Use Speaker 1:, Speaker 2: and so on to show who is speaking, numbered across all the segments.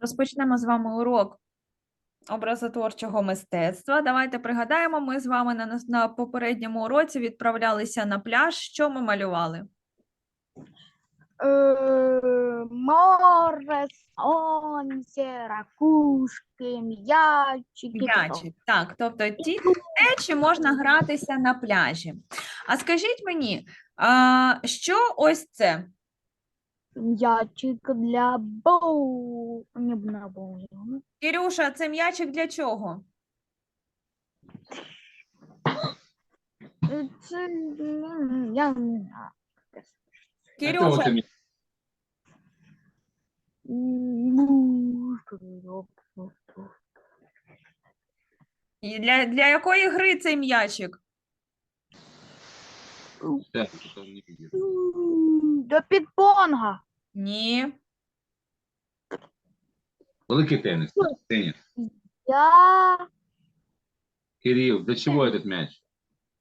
Speaker 1: Розпочнемо з вами урок образотворчого мистецтва. Давайте пригадаємо, ми з вами на, на попередньому уроці відправлялися на пляж. Що ми малювали?
Speaker 2: Е, море, сонце, ракушки, м'ячики.
Speaker 1: М'ячик. Так, тобто ті речі можна гратися на пляжі. А скажіть мені, що ось це?
Speaker 2: М'ячик для боу. Не на боулінгу.
Speaker 1: Кірюша, це м'ячик для чого?
Speaker 2: Е, Це я не знаю.
Speaker 1: Кірюша,
Speaker 2: М,
Speaker 1: і для, для якої гри цей м'ячик?
Speaker 2: М, До підпонга.
Speaker 1: Ні.
Speaker 3: Великий теннис. Теннис.
Speaker 2: Я
Speaker 3: Кирилл, для чего этот мяч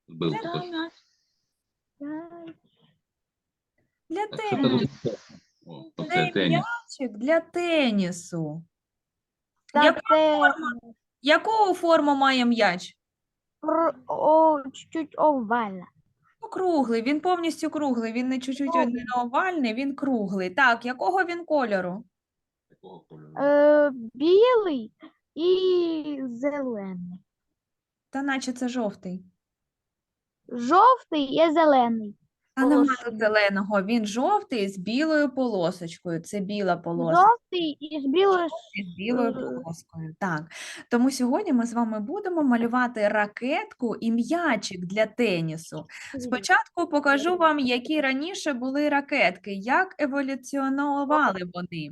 Speaker 3: был?
Speaker 2: Я-
Speaker 1: Для
Speaker 3: Так, що
Speaker 1: тенісу.
Speaker 3: тут? О,
Speaker 1: Цей
Speaker 3: теніс.
Speaker 1: м'ячик для тенісу.
Speaker 2: та
Speaker 1: Яка форма? Яку форму має м'яч?
Speaker 2: о, чуть-чуть овальна.
Speaker 1: Круглий, він повністю круглий, він не чуть-чуть
Speaker 2: Круглий.
Speaker 1: не овальний, він круглий. Так, якого він кольору?
Speaker 3: Кольору.
Speaker 2: Е, білий і зелений.
Speaker 1: Та наче це жовтий.
Speaker 2: Жовтий і зелений.
Speaker 1: Та нема
Speaker 2: Полосочка.
Speaker 1: зеленого, він жовтий з білою полосочкою. Це біла полоска
Speaker 2: Жовтий і з білою.
Speaker 1: з білою
Speaker 2: е,
Speaker 1: полоскою. Так. Тому сьогодні ми з вами будемо малювати ракетку і м'ячик для тенісу. Спочатку покажу вам, які раніше були ракетки, як еволюціонували вони.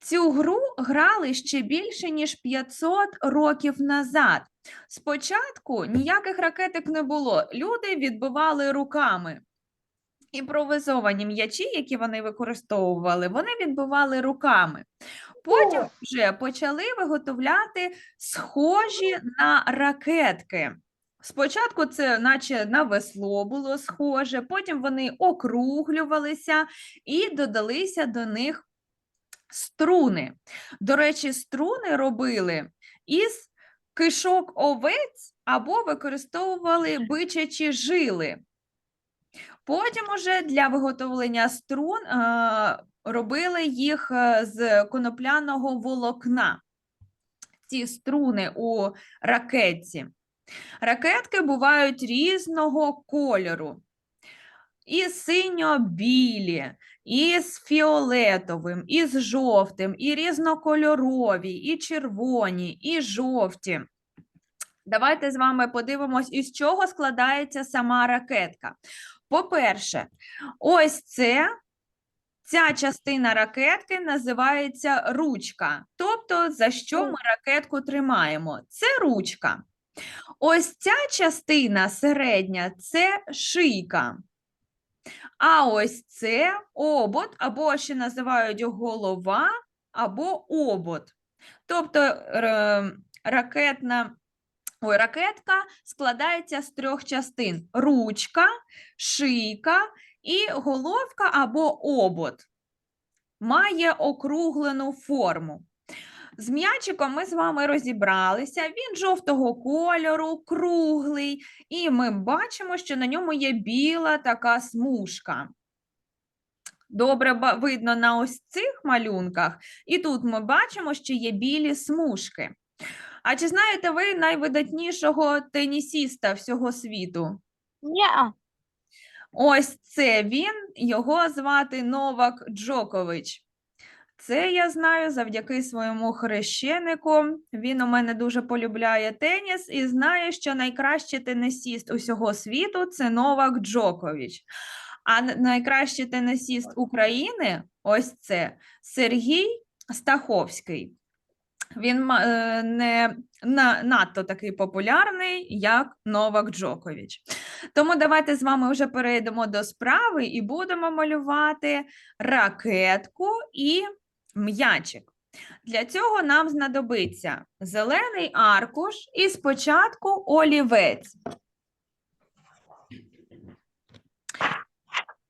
Speaker 1: Цю гру грали ще більше, ніж 500 років назад. Спочатку ніяких ракеток не було. Люди відбивали руками. Імпровізовані м'ячі, які вони використовували, вони відбивали руками. Потім вже почали виготовляти схожі на ракетки. Спочатку це наче на весло було схоже, потім вони округлювалися і додалися до них струни. До речі, струни робили із кишок овець або використовували бичачі жили. Потім уже для виготовлення струн е, робили їх е, з конопляного волокна. Ці струни у ракетці. Ракетки бувають різного кольору. І синьо-білі, і з фіолетовим, і з жовтим, і різнокольорові, і червоні, і жовті. Давайте з вами подивимось, із чого складається сама ракетка. По-перше, ось це, ця частина ракетки називається ручка. Тобто, за що ми ракетку тримаємо? Це ручка. Ось ця частина середня це шийка. А ось це обод, або ще називають голова, або обод. Тобто ракетна, ой, ракетка складається з трьох частин: ручка, шийка і головка або обод. Має округлену форму. З м'ячиком ми з вами розібралися. Він жовтого кольору, круглий, і ми бачимо, що на ньому є біла така смужка. Добре видно на ось цих малюнках, і тут ми бачимо, що є білі смужки. А чи знаєте ви найвидатнішого тенісіста всього світу?
Speaker 2: Ні,
Speaker 1: Ось це він, його звати Новак Джокович. Це я знаю завдяки своєму хрещенику. Він у мене дуже полюбляє теніс і знає, що найкращий тенісіст усього світу це Новак Джокович. А найкращий тенісіст України ось це Сергій Стаховський. Він е, не надто такий популярний, як Новак Джокович. Тому давайте з вами вже перейдемо до справи і будемо малювати ракетку і м'ячик. Для цього нам знадобиться зелений аркуш і спочатку олівець.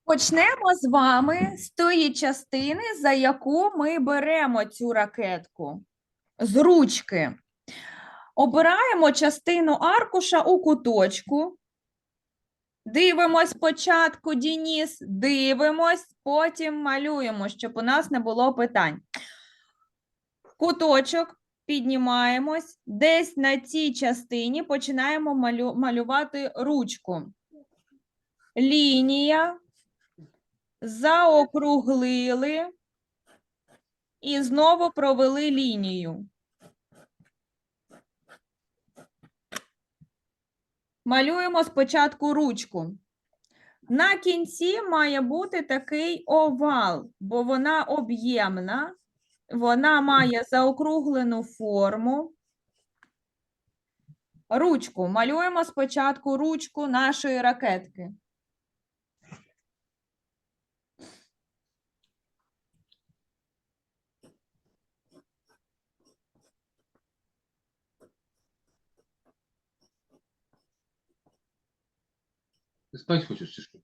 Speaker 1: Почнемо з вами з тої частини, за яку ми беремо цю ракетку. З ручки. Обираємо частину аркуша у куточку. Дивимось спочатку, Дініс, дивимось, потім малюємо, щоб у нас не було питань. Куточок піднімаємось, десь на цій частині починаємо малю- малювати ручку. Лінія, заокруглили і знову провели лінію. Малюємо спочатку ручку. На кінці має бути такий овал, бо вона об'ємна, вона має заокруглену форму. Ручку. Малюємо спочатку ручку нашої ракетки.
Speaker 3: Ты спать хочешь, чи что?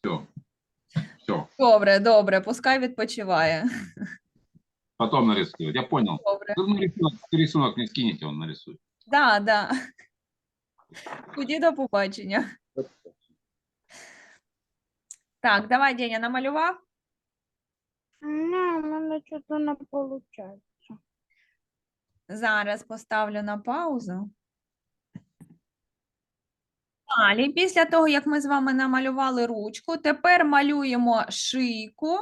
Speaker 3: Все. Все.
Speaker 1: Добре, добре, пускай відпочиває.
Speaker 3: Потом нарисую. Я понял.
Speaker 1: Добре.
Speaker 3: Вы мне рисунок, рисунок не скинете, он нарисует.
Speaker 1: Да, да. Тоді до побачення. Так, давай, Деня, намалював?
Speaker 2: Не, у мене щось не виходить.
Speaker 1: Зараз поставлю на паузу. Далі, після того, як ми з вами намалювали ручку, тепер малюємо шийку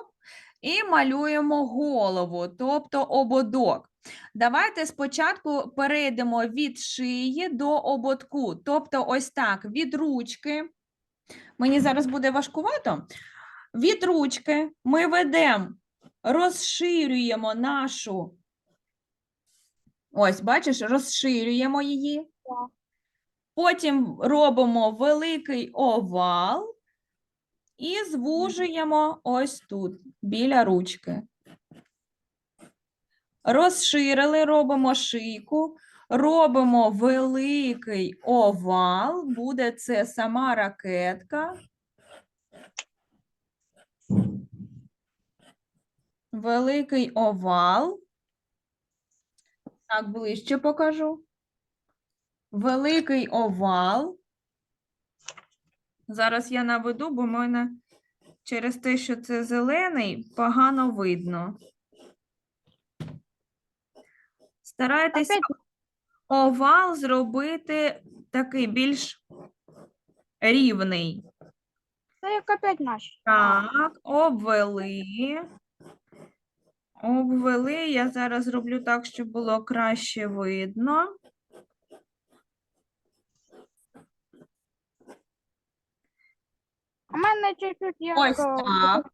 Speaker 1: і малюємо голову, тобто ободок. Давайте спочатку перейдемо від шиї до ободку, тобто ось так, від ручки. Мені зараз буде важкувато. Від ручки ми ведемо, розширюємо нашу Ось, бачиш, розширюємо її. Потім робимо великий овал і звужуємо ось тут, біля ручки. Розширили, робимо шийку, робимо великий овал, буде це сама ракетка. Великий овал. Так, ближче покажу. Великий овал. Зараз я наведу, бо мене через те, що це зелений, погано видно. Старайтеся овал зробити такий більш рівний.
Speaker 2: це як опять наш.
Speaker 1: Так, обвели. Обвели. Я зараз зроблю так, щоб було краще видно.
Speaker 2: У мене чуть-чуть як...
Speaker 1: Ось
Speaker 2: е,
Speaker 1: так.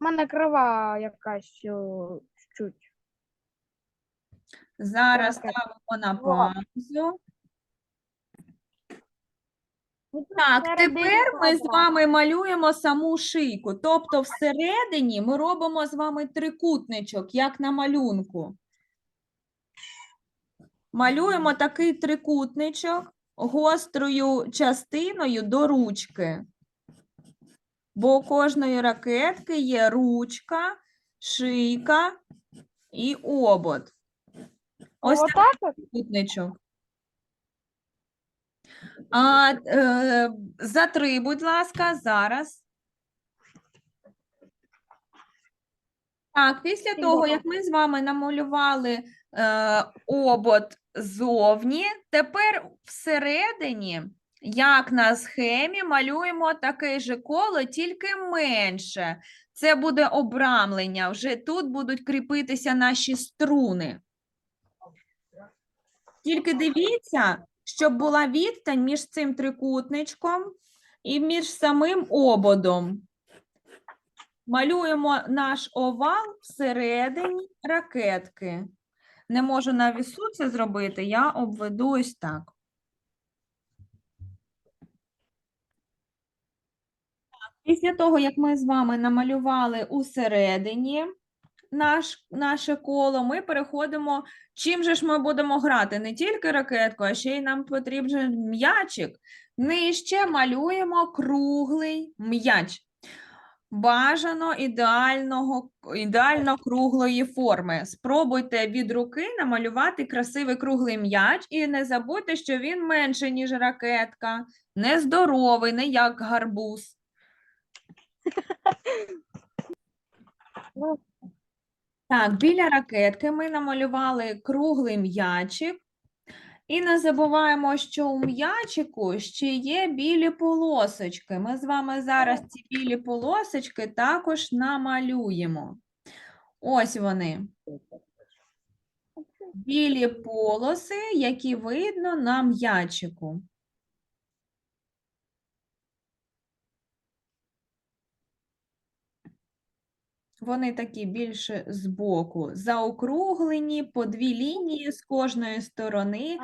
Speaker 2: У мене крива якась о, чуть.
Speaker 1: Зараз
Speaker 2: Так,
Speaker 1: ставимо на паузу. Так, тепер ми з вами малюємо саму шийку. Тобто всередині ми робимо з вами трикутничок, як на малюнку. Малюємо такий трикутничок гострою частиною до ручки. Бо у кожної ракетки є ручка, шийка і обод. Ось так трикутничок. А, е, затри, будь ласка, зараз. Так, після того, як ми з вами намалювали е, обод ззовні, тепер всередині, як на схемі, малюємо таке же коло, тільки менше. Це буде обрамлення. Вже тут будуть кріпитися наші струни. Тільки дивіться, щоб була відстань між цим трикутничком і між самим ободом. Малюємо наш овал всередині ракетки. Не можу на вісу це зробити, я обведу ось так. Після того, як ми з вами намалювали усередині наш, наше коло, ми переходимо. Чим же ж ми будемо грати? Не тільки ракетку, а ще й нам потрібен м'ячик. Нижче малюємо круглий м'яч. Бажано ідеального, ідеально круглої форми. Спробуйте від руки намалювати красивий круглий м'яч і не забудьте, що він менше, ніж ракетка, нездоровий, не як гарбуз. Так, біля ракетки ми намалювали круглий м'ячик. І не забуваємо, що у м'ячику ще є білі полосочки. Ми з вами зараз ці білі полосочки також намалюємо. Ось вони. Білі полоси, які видно на м'ячику. Вони такі більше збоку, заокруглені по дві лінії з кожної сторони.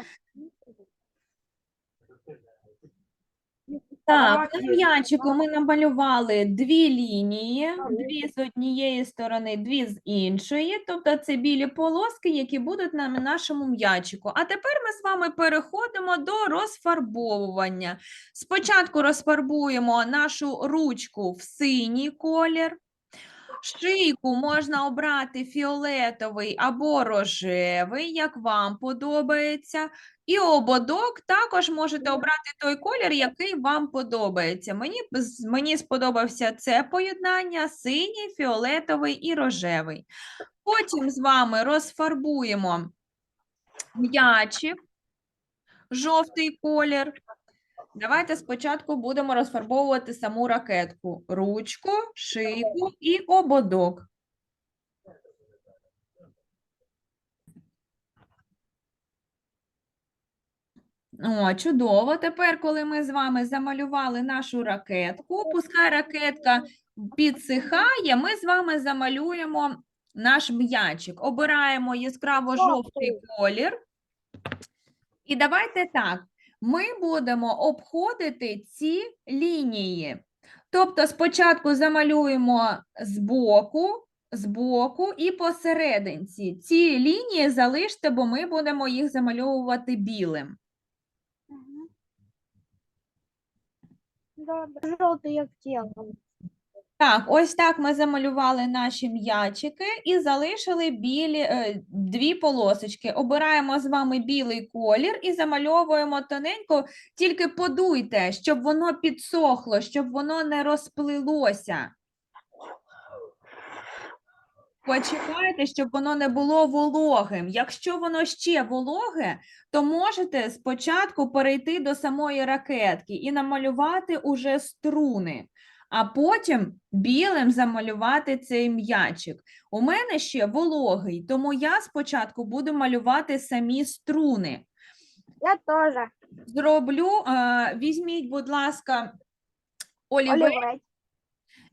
Speaker 1: Так, на м'ячику ми намалювали дві лінії, дві з однієї сторони, дві з іншої. Тобто це білі полоски, які будуть на нашому м'ячику. А тепер ми з вами переходимо до розфарбовування. Спочатку розфарбуємо нашу ручку в синій колір. Шийку можна обрати фіолетовий або рожевий, як вам подобається. І ободок також можете обрати той колір, який вам подобається. Мені, мені сподобався це поєднання: синій, фіолетовий і рожевий. Потім з вами розфарбуємо м'ячик, жовтий колір. Давайте спочатку будемо розфарбовувати саму ракетку, ручку, шийку і ободок. О, чудово. Тепер, коли ми з вами замалювали нашу ракетку, пускай ракетка підсихає, ми з вами замалюємо наш м'ячик. Обираємо яскраво жовтий колір. І давайте так. Ми будемо обходити ці лінії. Тобто спочатку замалюємо збоку, збоку і посерединці. Ці лінії залиште, бо ми будемо їх замальовувати білим.
Speaker 2: Добре. Жовтий як тіло.
Speaker 1: Так, ось так ми замалювали наші м'ячики і залишили білі е, дві полосочки. Обираємо з вами білий колір і замальовуємо тоненько, тільки подуйте, щоб воно підсохло, щоб воно не розплилося. Почекайте, щоб воно не було вологим. Якщо воно ще вологе, то можете спочатку перейти до самої ракетки і намалювати уже струни, а потім білим замалювати цей м'ячик. У мене ще вологий, тому я спочатку буду малювати самі струни.
Speaker 2: Я теж.
Speaker 1: Зроблю, е, візьміть, будь ласка, олівець.
Speaker 2: Олівець.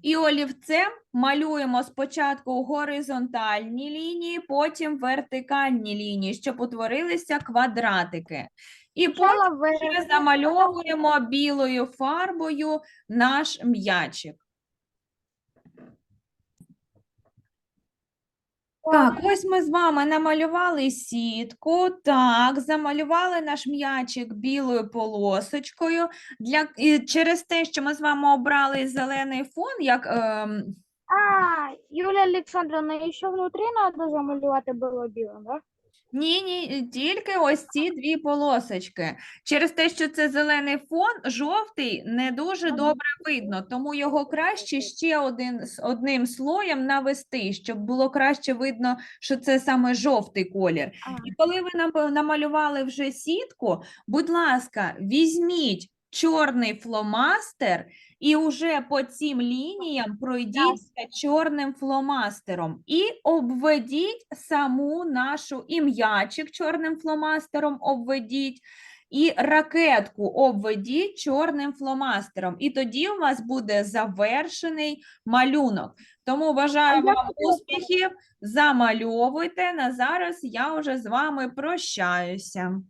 Speaker 1: І олівцем малюємо спочатку горизонтальні лінії, потім вертикальні лінії, щоб утворилися квадратики. І потім вже замальовуємо білою фарбою наш м'ячик. Так, ось ми з вами намалювали сітку, так, замалювали наш м'ячик білою полосочкою. Для, і через те, що ми з вами обрали зелений фон, як ем,
Speaker 2: А, Юлія Олександровна, і ще внутрі треба замалювати було білим, да?
Speaker 1: Ні, ні, тільки ось ці дві полосочки. Через те, що це зелений фон, жовтий не дуже добре видно, тому його краще ще один, з одним слоєм навести, щоб було краще видно, що це саме жовтий колір. І коли ви нам- намалювали вже сітку, будь ласка, візьміть чорний фломастер і уже по цим лініям пройдіться чорним фломастером і обведіть саму нашу і м'ячик чорним фломастером обведіть, і ракетку обведіть чорним фломастером. І тоді у вас буде завершений малюнок. Тому бажаю вам успіхів, замальовуйте. На зараз я вже з вами прощаюся.